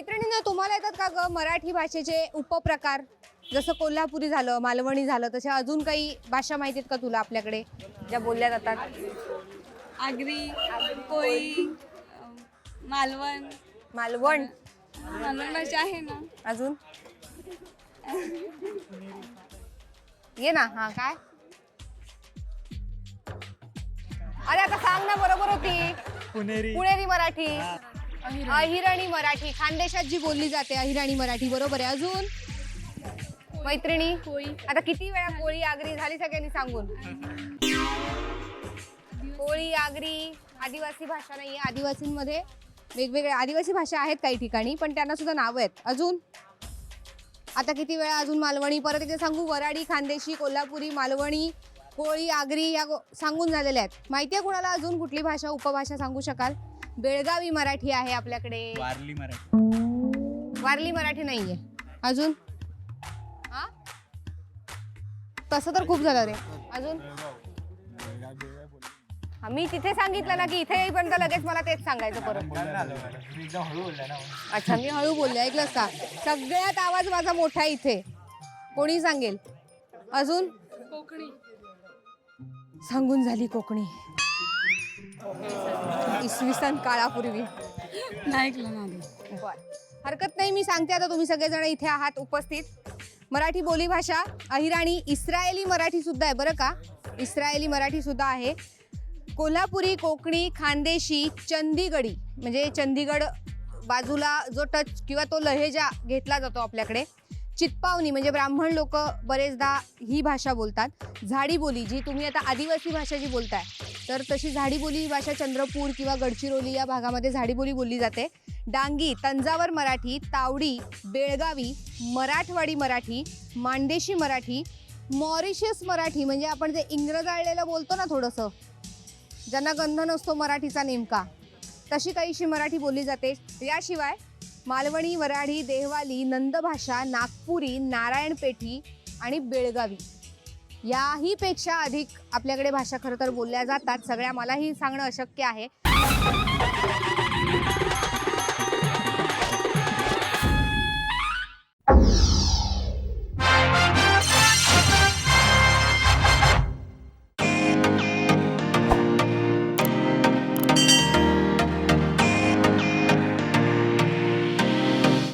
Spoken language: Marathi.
तुम्हाला येतात का ग मराठी भाषेचे उपप्रकार? जसं कोल्हापुरी झालं मालवणी झालं तशा अजून काही भाषा माहिती आहेत का तुला आपल्याकडे? ज्या बोलल्या जातात. आगरी कोळी अं, मालवण. मालवण? मालवण भाषा आहे ना. अजून? ये ना हा काय? अरे आता सांग ना बरोबर होती. पुणेरी. पुणेरी मराठी. अहिराणी. मराठी. खानदेशात जी बोलली जाते अहिराणी मराठी बरोबर आहे. अजून? मैत्रिणी? कोळी आता किती वेळा कोळी आगरी झाली सगळ्यांनी सांगून? कोळी आगरी आदिवासी भाषा नाहीये. आदिवासींमध्ये वेगवेगळ्या आदिवासी भाषा आहेत काही ठिकाणी पण त्यांना सुद्धा नावं आहेत. अजून? आता किती वेळा अजून मालवणी? परत एकदा सांगू वराडी खानदेशी कोल्हापुरी मालवणी कोळी आगरी या गो- सांगून झालेल्या आहेत. माहिती आहे कुणाला अजून कुठली भाषा उपभाषा सांगू शकाल? बेळगावी मराठी आहे आपल्याकडे. वारली मराठी. वारली मराठी नाहीये. अजून? हा? तसं तर खूप झालं रे. अजून? हा, मी तिथे सांगितलं ना की इथे येईपर्यंत लगेच मला तेच सांगायचं परत. अच्छा मी हळू बोलले ऐकलंस का? सगळ्यात आवाज माझा मोठा आहे इथे. कोणी सांगेल? अजून? कोकणी सांगून झाली कोकणी. इसवी सन काळापूर्वी. नाही ऐकलं बर. हरकत नाही मी सांगते आता तुम्ही सगळेजण इथे आहात उपस्थित. मराठी बोलीभाषा अहिराणी इस्रायली मराठी सुद्धा आहे बरं का? इस्रायली मराठी सुद्धा आहे. कोल्हापुरी कोकणी खानदेशी चंदीगडी म्हणजे चंदीगड बाजूला जो टच किंवा तो लहेजा घेतला जातो आपल्याकडे चित्पावनी म्हणजे ब्राह्मण लोक बरेचदा ही भाषा बोलतात. झाडी बोली जी तुम्ही आता आदिवासी भाषा जी बोलताय तर तशी झाडीबोली ही भाषा चंद्रपूर किंवा गडचिरोली या भागामध्ये झाडीबोली बोलली जाते. डांगी तंजावर मराठी तावडी बेळगावी मराठवाडी मराठी मांडेशी मराठी मॉरिशियस मराठी म्हणजे आपण जे इंग्रजाळलेलं बोलतो ना थोडंसं ज्यांना गंध नसतो मराठीचा नेमका तशी काहीशी मराठी बोलली जाते. याशिवाय मालवणी वराडी देहवाली नंदभाषा नागपुरी नारायणपेठी आणि बेळगावी. याही पेक्षा अधिक आपल्याकडे भाषा खरं तर बोलल्या जातात. सगळ्या मलाही सांगणं अशक्य आहे.